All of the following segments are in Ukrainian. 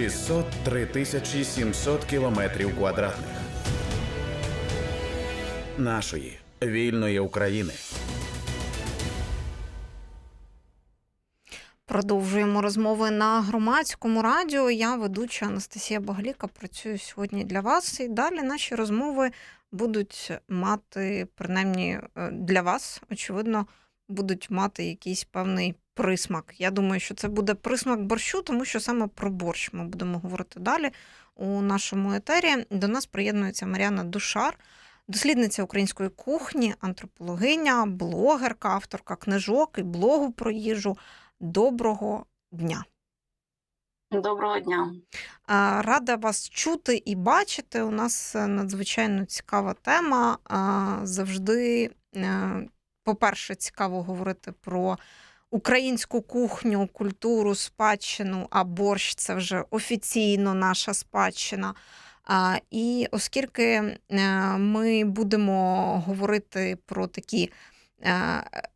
603 тисячі 700 кілометрів квадратних нашої вільної України. Продовжуємо розмови на громадському радіо. Я ведуча Анастасія Багаліка. Працюю сьогодні для вас. І далі наші розмови будуть мати, принаймні е, для вас, очевидно, будуть мати якийсь певний присмак. Я думаю, що це буде присмак борщу, тому що саме про борщ ми будемо говорити далі у нашому етері. До нас приєднується Мар'яна Душар. Дослідниця української кухні, антропологиня, блогерка, авторка книжок і блогу про їжу. Доброго дня. Доброго дня. Рада вас чути і бачити. У нас е, надзвичайно цікава тема. Завжди, е, по-перше, цікаво говорити про українську кухню, культуру, спадщину, а борщ це вже офіційно наша спадщина. І оскільки е, ми будемо говорити про такі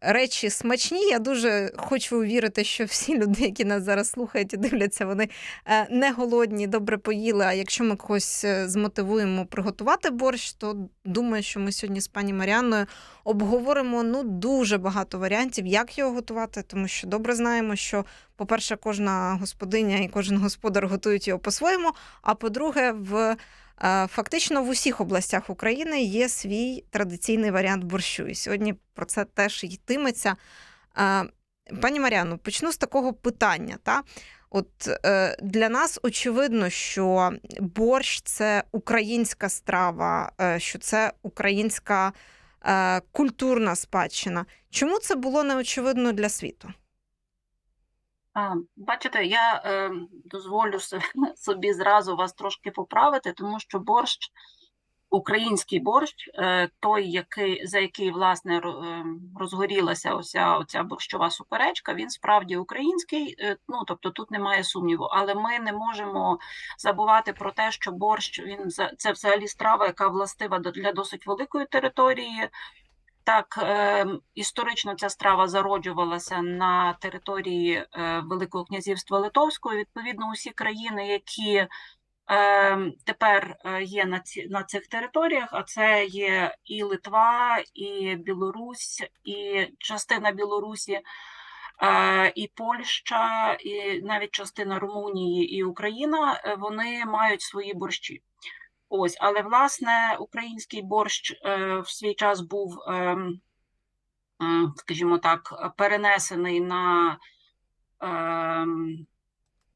речі смачні, я дуже хочу вірити, що всі люди, які нас зараз слухають і дивляться, вони е, не голодні, добре поїли. А якщо ми когось е, змотивуємо приготувати борщ, то думаю, що ми сьогодні з пані Маріанною обговоримо ну дуже багато варіантів, як його готувати, тому що добре знаємо, що, по-перше, кожна господиня і кожен господар готують його по-своєму. А по-друге, в фактично в усіх областях України є свій традиційний варіант борщу. І сьогодні про це теж йтиметься. Пані Маріану, почну з такого питання. Та? От е, для нас очевидно, що борщ це українська страва, е, що це українська е, культурна спадщина. Чому це було неочевидно для світу? Бачите, я е, дозволю собі зразу вас трошки поправити, тому що борщ, український борщ, е, той, який, за який, власне, е, розгорілася оця, оця борщова суперечка, він справді український, е, ну, тобто тут немає сумніву. Але ми не можемо забувати про те, що борщ, він, це взагалі страва, яка властива для досить великої території. Так, е, історично ця страва зароджувалася на території е, Великого князівства Литовського. Відповідно, усі країни, які е, тепер є на, ці, на цих територіях, а це є і Литва, і Білорусь, і частина Білорусі, е, і Польща, і навіть частина Румунії і Україна, е, вони мають свої борщі. Ось, але власне український борщ е, в свій час був, ем, скажімо так, перенесений на ем,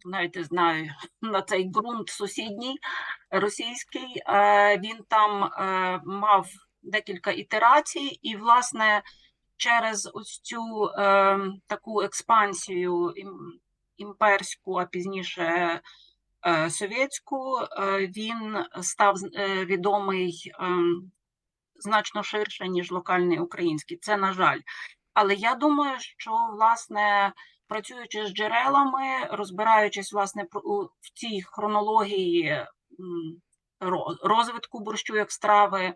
навіть не знаю, на цей ґрунт сусідній російський. Е, Він там е, мав декілька ітерацій, і, власне, через ось цю ем, таку експансію імперську, а пізніше е, совєтську, е, він став е, відомий ем, значно ширше, ніж локальний український. Це на жаль. Але я думаю, що власне працюючи з джерелами, розбираючись власне в цій хронології розвитку борщу як страви,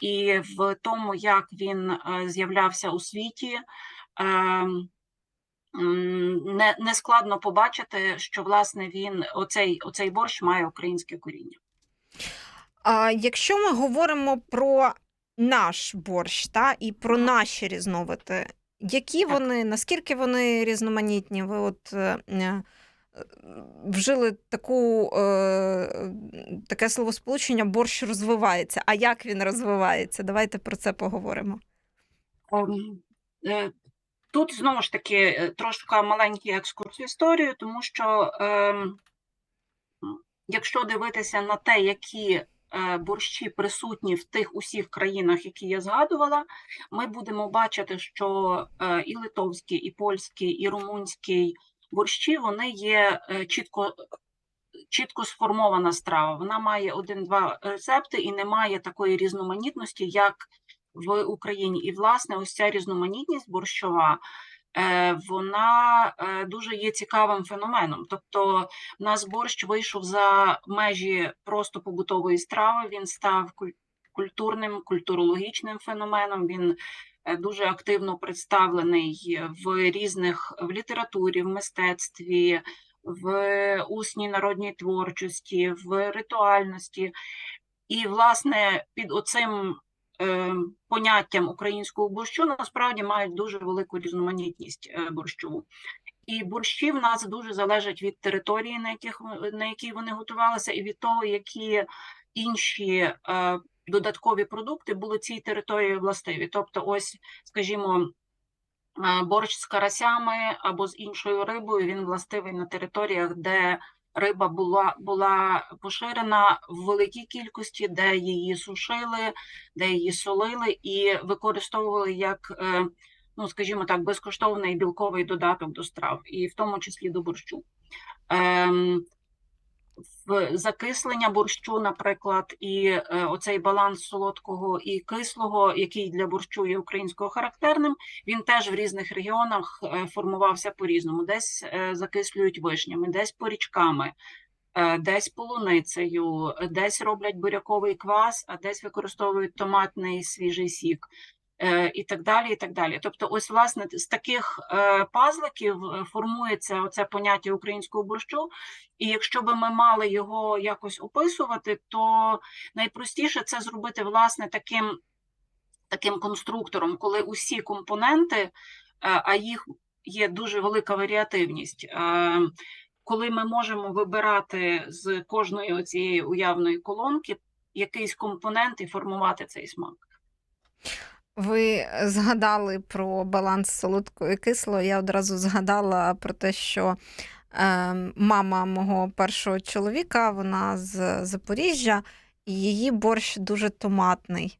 і в тому, як він е, з'являвся у світі. Не, не складно побачити, що власне він оцей, оцей борщ має українське коріння. А якщо ми говоримо про наш борщ та, і про наші різновиди, які Так. вони, наскільки вони різноманітні? Ви от е, е, вжили таку, е, таке словосполучення борщ розвивається. А як він розвивається? Давайте про це поговоримо. Е, Тут знову ж таки е, трошки маленький екскурс в історію, тому що м, якщо дивитися на те, які е, борщі присутні в тих усіх країнах, які я згадувала, ми будемо бачити, що е, і литовський, і польський, і румунський борщі вони є е, чітко. Чітко сформована страва. Вона має один-два рецепти і не має такої різноманітності, як в Україні. І, власне, ось ця різноманітність борщова, е, вона е, дуже є цікавим феноменом. Тобто, в нас борщ вийшов за межі просто побутової страви, він став куль- культурним, культурологічним феноменом. Він е, дуже активно представлений в різних в літературі, в мистецтві, в усній народній творчості, в ритуальності. І, власне, під оцим поняттям українського борщу насправді мають дуже велику різноманітність е, борщову. І борщі в нас дуже залежать від території, на, яких, на якій вони готувалися, і від того, які інші е, додаткові продукти були цій території властиві. Тобто, ось, скажімо, е, борщ з карасями або з іншою рибою, він властивий на територіях, де риба була, була поширена в великій кількості, де її сушили, де її солили і використовували як, е, ну, скажімо так, безкоштовний білковий додаток до страв, і в тому числі до борщу. Ем, в закислення борщу, наприклад, і е, оцей баланс солодкого і кислого, який для борщу є українського характерним, він теж в різних регіонах е, формувався по-різному. Десь е, закислюють вишнями, десь порічками, десь полуницею, десь роблять буряковий квас, а десь використовують томатний свіжий сік. Е, І так далі, і так далі. Тобто, ось власне з таких е, пазликів е, формується оце поняття українського борщу, і якщо би ми мали його якось описувати, то найпростіше це зробити власне таким, таким конструктором, коли усі компоненти, а їх є дуже велика варіативність. Коли ми можемо вибирати з кожної цієї уявної колонки якийсь компонент і формувати цей смак. Ви згадали про баланс солодкого і кислого. Я одразу згадала про те, що е, мама мого першого чоловіка, вона з Запоріжжя, і її борщ дуже томатний.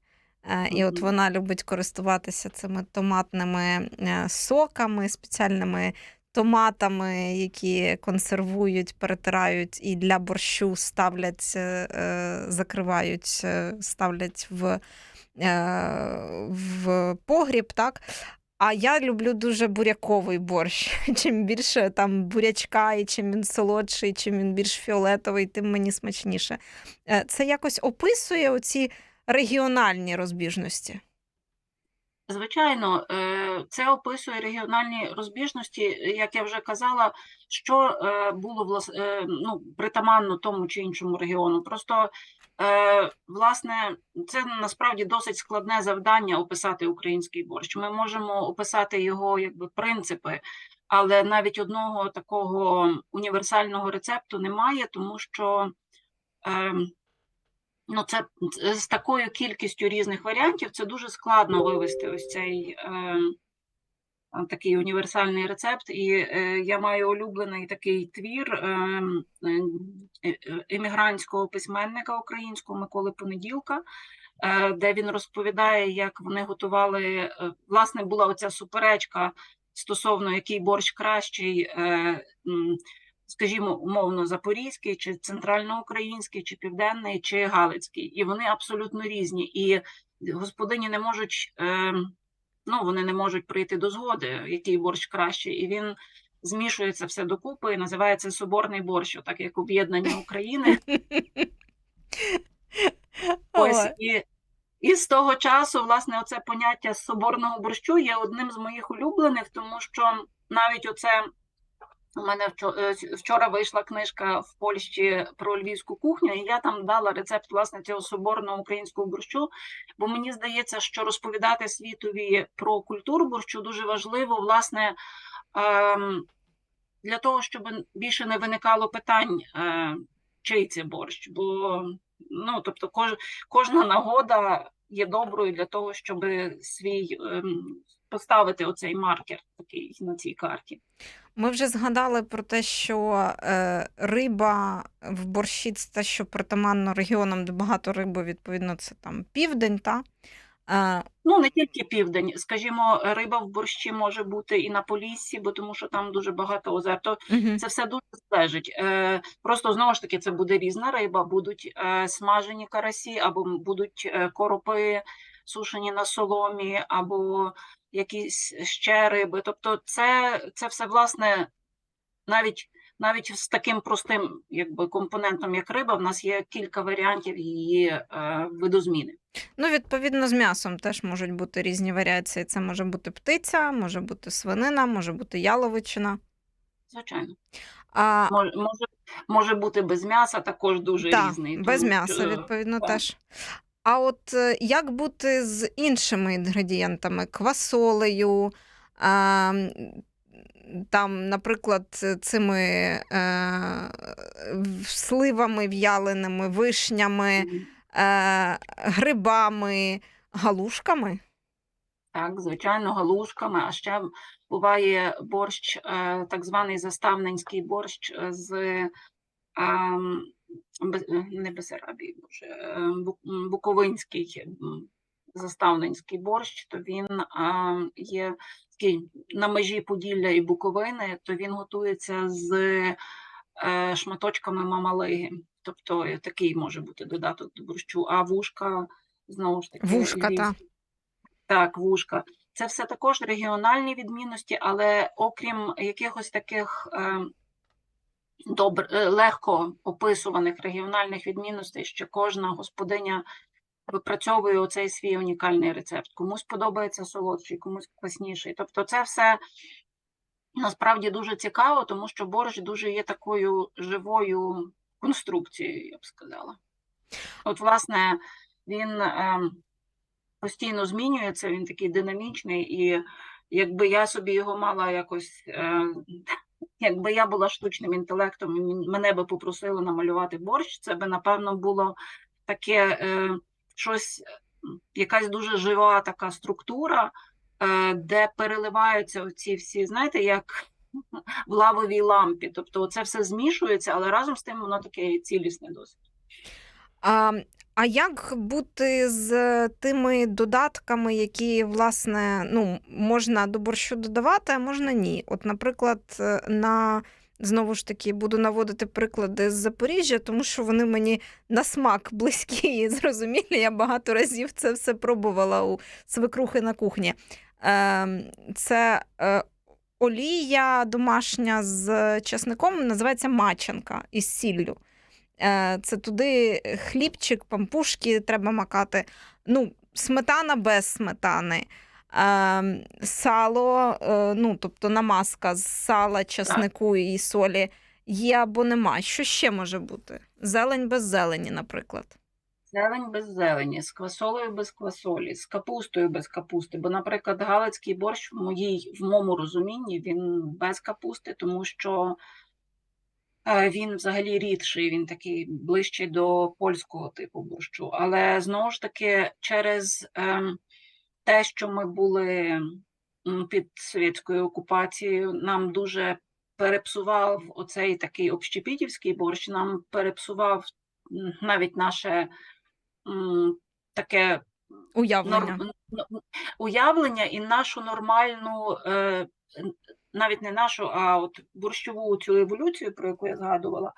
Е, І от вона любить користуватися цими томатними е, соками, спеціальними томатами, які консервують, перетирають і для борщу ставлять, е, е, закривають, е, ставлять в е, в погріб, так? А я люблю дуже буряковий борщ. Чим більше там бурячка, і чим він солодший, чим він більш фіолетовий, тим мені смачніше. Е, Це якось описує оці регіональні розбіжності. Звичайно, е, це описує регіональні розбіжності, як я вже казала, що е, було е, ну, притаманно тому чи іншому регіону. Просто, е, власне, це насправді досить складне завдання описати український борщ. Ми можемо описати його якби принципи, але навіть одного такого універсального рецепту немає, тому що. ем, Ну, це з такою кількістю різних варіантів це дуже складно вивести ось цей е, а, такий універсальний рецепт. І е, я маю улюблений такий твір е, е, е, письменника українського Миколи Понеділка, е, де він розповідає, як вони готували. е, Власне, була оця суперечка стосовно який борщ кращий. Е, скажімо, умовно, запорізький, чи центральноукраїнський, чи південний, чи галицький, і вони абсолютно різні. І господині не можуть, е, ну вони не можуть прийти до згоди, який борщ краще, і він змішується все докупи і називається соборний борщ, так як об'єднання України. Ось і, і з того часу, власне, оце поняття соборного борщу є одним з моїх улюблених, тому що навіть оце у мене е, вчора вийшла книжка в Польщі про львівську кухню, і я там дала рецепт власне цього соборного українського борщу. Бо мені здається, що розповідати світові про культуру борщу дуже важливо, власне, ем, для того, щоб більше не виникало питань, е, чий це борщ. Бо ну, тобто, кож, кожна нагода є доброю для того, щоб свій ем, поставити оцей маркер такий на цій карті. Ми вже згадали про те, що е, риба в борщі це те, що притаманно регіонам, де багато риби, відповідно, це там південь, та? Е, Ну, не тільки південь, скажімо, риба в борщі може бути і на Поліссі, бо тому що там дуже багато озер. То угу. це все дуже залежить. Е, просто знову ж таки, це буде різна риба, будуть е, смажені карасі, або будуть е, коропи сушені на соломі, або якісь ще риби. Тобто, це, це все власне навіть. Навіть з таким простим якби, компонентом, як риба, в нас є кілька варіантів її е, видозміни. Ну, відповідно, з м'ясом теж можуть бути різні варіації. Це може бути птиця, може бути свинина, може бути яловичина. звичайно. А, Може, може, може бути без м'яса, також дуже та, різний. без м'яса, відповідно, так. теж. А от е, як бути з іншими інгредієнтами? Квасолею, там, наприклад, цими е, сливами в'яленими, вишнями, е, грибами, галушками? Так, звичайно, галушками. А ще буває борщ, е, так званий заставненський борщ е, з ем, не Бесарабії, боже, е, Буковинський заставненський борщ, то він є такий на межі Поділля і Буковини, то він готується з е, шматочками мамалиги. Тобто е, такий може бути додаток до борщу, а вушка знову ж таки Вушка, та. Так, вушка. Це все також регіональні відмінності, але окрім якихось таких е, добр, е, легко описуваних регіональних відмінностей, що кожна господиня випрацьовує оцей свій унікальний рецепт. Комусь подобається солодший, комусь квасніший. Тобто, це все насправді дуже цікаво, тому що борщ дуже є такою живою конструкцією, я б сказала. От, власне, він ем, постійно змінюється, він такий динамічний, і якби я собі його мала якось, е, якби я була штучним інтелектом, мене би попросили намалювати борщ, це би, напевно, було таке е, щось, якась дуже жива така структура, е, де переливаються оці всі, знаєте, як в лавовій лампі. Тобто це все змішується, але разом з тим воно таке цілісне досить. А, а як бути з тими додатками, які, власне, ну, можна до борщу додавати, а можна ні? От, наприклад, е, на знову ж таки буду наводити приклади з Запоріжжя, тому що вони мені на смак близькі і зрозумілі. Я багато разів це все пробувала у свекрухи на кухні. Е, це е, олія домашня з часником, називається маченка із сіллю. Е, Це туди хлібчик, пампушки треба макати. Ну, сметана без сметани. Е, Сало, е, ну, тобто намазка з сала, часнику і солі є або нема. Що ще може бути? Зелень без зелені, наприклад. Зелень без зелені, з квасолею без квасолі, з капустою без капусти. Бо, наприклад, галицький борщ в моїй, в моєму розумінні він без капусти, тому що він взагалі рідший, він такий ближчий до польського типу борщу. Але знову ж таки, через ем, те, що ми були під совєтською окупацією, нам дуже перепсував оцей такий общепітівський борщ, нам перепсував навіть наше таке Уявлення. норм- уявлення і нашу нормальну, е, навіть не нашу, а от борщову цю еволюцію, про яку я згадувала,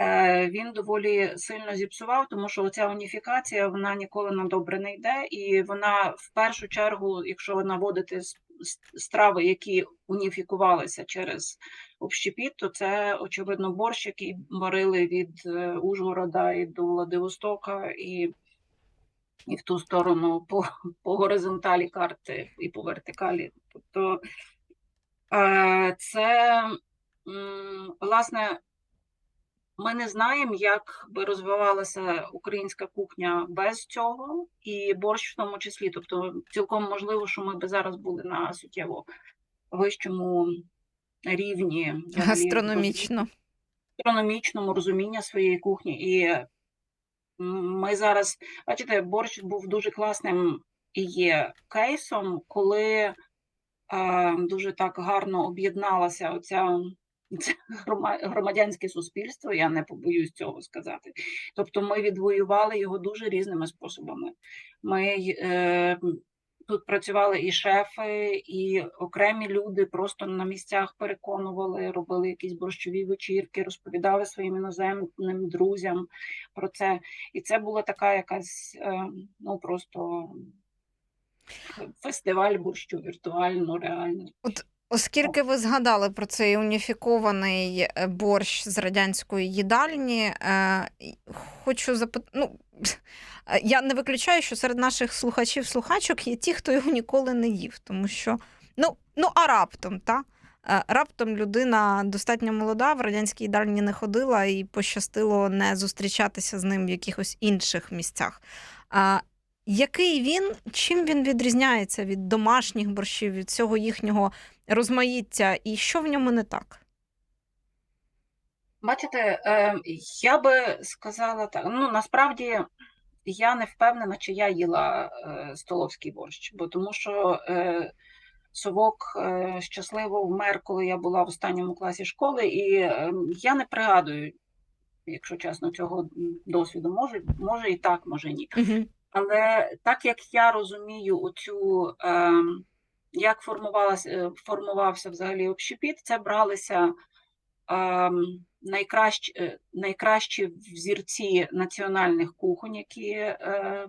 е, він доволі сильно зіпсував, тому що оця уніфікація вона ніколи на добре не йде, і вона в першу чергу, якщо наводити страви, які уніфікувалися через общепіт, то це очевидно борщ, який варили від е, Ужгорода і до Владивостока, і і в ту сторону по, по горизонталі карти і по вертикалі. Тобто це, власне, ми не знаємо, як би розвивалася українська кухня без цього, і борщ в тому числі. Тобто, цілком можливо, що ми би зараз були на суттєво вищому рівні Гастрономічно. гастрономічному розуміння своєї кухні. І ми зараз, бачите, борщ був дуже класним і є кейсом, коли е, дуже так гарно об'єдналася оця. Це громадянське суспільство, я не побоюсь цього сказати. Тобто ми відвоювали його дуже різними способами. Ми е, тут працювали і шефи, і окремі люди просто на місцях переконували, робили якісь борщові вечірки, розповідали своїм іноземним друзям про це. І це була така якась, е, ну просто фестиваль борщу віртуально, реально. Оскільки ви згадали про цей уніфікований е, борщ з радянської їдальні, е, хочу запитати. Ну, е, я не виключаю, що серед наших слухачів слухачок є ті, хто його ніколи не їв, тому що ну, ну а раптом, та? е, раптом людина достатньо молода, в радянській їдальні не ходила і пощастило не зустрічатися з ним в якихось інших місцях. Який він, чим він відрізняється від домашніх борщів, від цього їхнього розмаїття, і що в ньому не так? Бачите, е, я би сказала так. Ну, насправді я не впевнена, чи я їла е, столовський борщ, бо тому що е, совок щасливо вмер, коли я була в останньому класі школи, і я не пригадую, якщо чесно, цього досвіду. Може, може і так, може ні. Угу. Але так як я розумію оцю, е, як формувалася, е, формувався взагалі общепіт, це бралися е, найкращі, е, найкращі взірці національних кухонь, які е,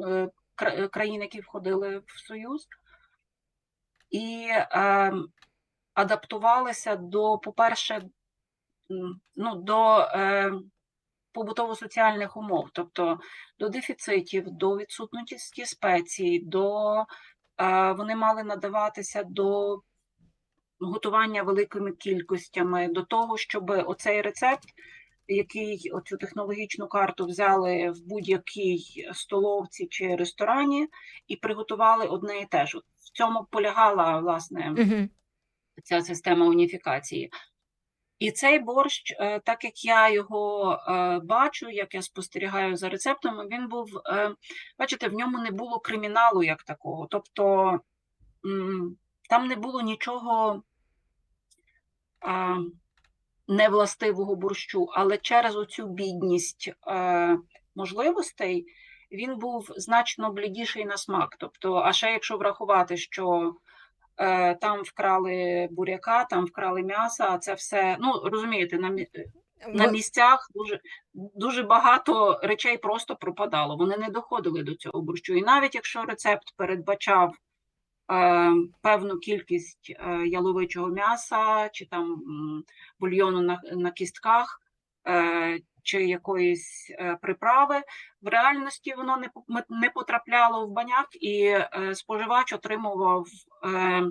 е, країн, які входили в Союз, і е, адаптувалися до, по-перше, ну, до е, побутово-соціальних умов, тобто до дефіцитів, до відсутності спецій, до е, вони мали надаватися до готування великими кількостями, до того, щоб оцей рецепт, який оцю технологічну карту взяли в будь-якій столовці чи ресторані і приготували одне і те ж. В цьому полягала власне Угу. ця система уніфікації. І цей борщ, е, так як я його е, бачу, як я спостерігаю за рецептами, він був, е, бачите, в ньому не було криміналу як такого. Тобто там не було нічого невластивого борщу, але через оцю бідність можливостей він був значно блідіший на смак. Тобто, а ще якщо врахувати, що там вкрали буряка, там вкрали м'ясо, а це все, ну розумієте, на, на місцях дуже, дуже багато речей просто пропадало. Вони не доходили до цього борщу. І навіть якщо рецепт передбачав е, певну кількість е, яловичого м'яса чи там м, бульйону на, на кістках. Е, чи якоїсь е, приправи, в реальності воно не, не потрапляло в баняк, і е, споживач отримував е,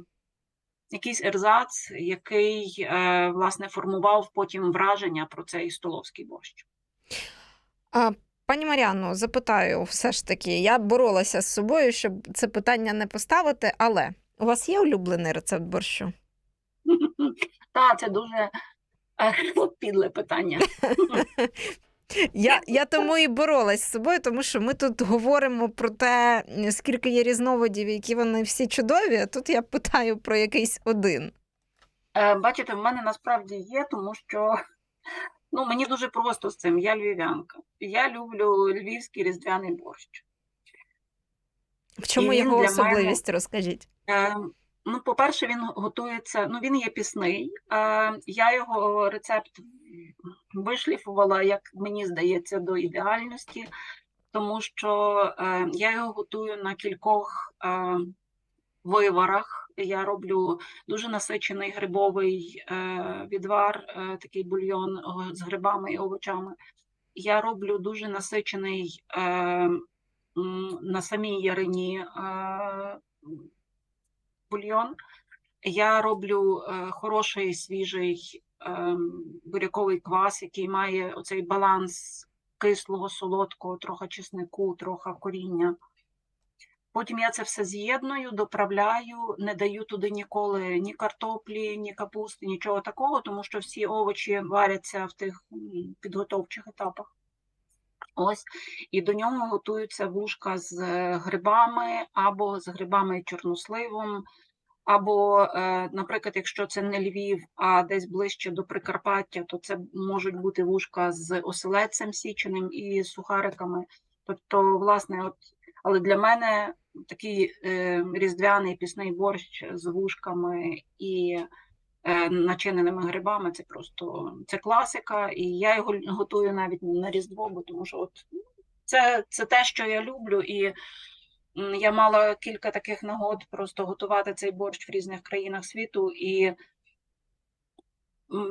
якийсь ерзац, який е, власне формував потім враження про цей столовський борщ. А, пані Маріанно, запитаю, все ж таки, я боролася з собою, щоб це питання не поставити, але у вас є улюблений рецепт борщу? Та це дуже підле питання. Я, я тому і боролась з собою, тому що ми тут говоримо про те, скільки є різновидів, які вони всі чудові, а тут я питаю про якийсь один. Е, Бачите, в мене насправді є, тому що ну, мені дуже просто з цим. Я львів'янка. Я люблю львівський різдвяний борщ. В чому його особливість, розкажіть. Ну, по-перше, він готується, ну він є пісний. Я його рецепт вишліфувала, як мені здається, до ідеальності, тому що е, я його готую на кількох е, виварах. Я роблю дуже насичений грибовий е, відвар, такий бульйон з грибами і овочами. Я роблю дуже насичений на самій ярині бульйон. Я роблю е, хороший свіжий е, буряковий квас, який має оцей баланс кислого, солодкого, трохи чеснику, трохи коріння. Потім я це все з'єдную, доправляю, не даю туди ніколи ні картоплі, ні капусти, нічого такого, тому що всі овочі варяться в тих підготовчих етапах. Ось, і до нього готуються вушка з е, грибами або з грибами і чорносливом, або, е, наприклад, якщо це не Львів, а десь ближче до Прикарпаття, то це можуть бути вушка з оселедцем січеним і сухариками. Тобто, власне, от, але для мене такий е, різдвяний пісний борщ з вушками і начиненими грибами це просто це класика, і я його готую навіть на Різдво, бо тому що от це, це те, що я люблю, і я мала кілька таких нагод просто готувати цей борщ в різних країнах світу, і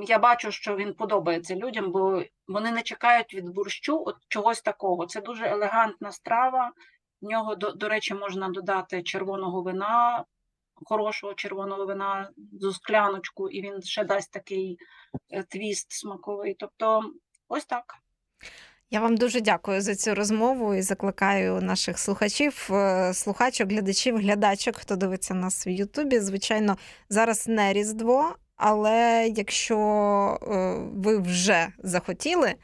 я бачу, що він подобається людям, бо вони не чекають від борщу от чогось такого. Це дуже елегантна страва. В нього, до, до речі, можна додати червоного вина, хорошого червоного вина з скляночку, і він ще дасть такий е, твіст смаковий. Тобто, ось так. Я вам дуже дякую за цю розмову і закликаю наших слухачів, е, слухачок, глядачів, глядачок, хто дивиться нас в Ютубі. Звичайно, зараз не Різдво, але якщо е, ви вже захотіли.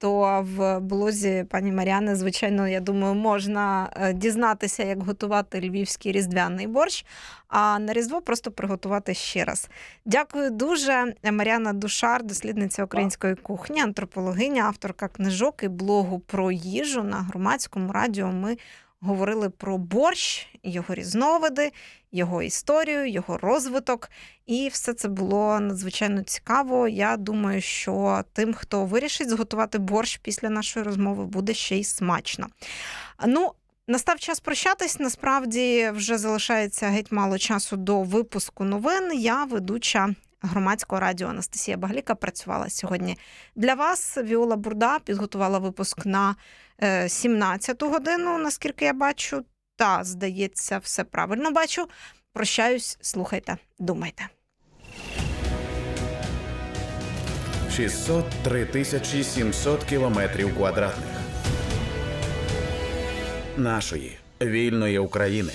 То в блозі пані Маріани, звичайно, я думаю, можна е, дізнатися, як готувати львівський різдвяний борщ, а на Різдво просто приготувати ще раз. Дякую дуже. Маріана Душар, дослідниця української кухні, антропологиня, авторка книжок і блогу про їжу на громадському радіо. Ми говорили про борщ, його різновиди, його історію, його розвиток. І все це було надзвичайно цікаво. Я думаю, що тим, хто вирішить зготувати борщ після нашої розмови, буде ще й смачно. Ну, Настав час прощатись. Насправді вже залишається геть мало часу до випуску новин. Я ведуча громадського радіо Анастасія Багліка працювала сьогодні для вас. Віола Бурда підготувала випуск на 17 годину, наскільки я бачу. Та, здається, все правильно бачу. Прощаюсь, слухайте, думайте. 603 тисячі 700 кілометрів квадратних нашої вільної України.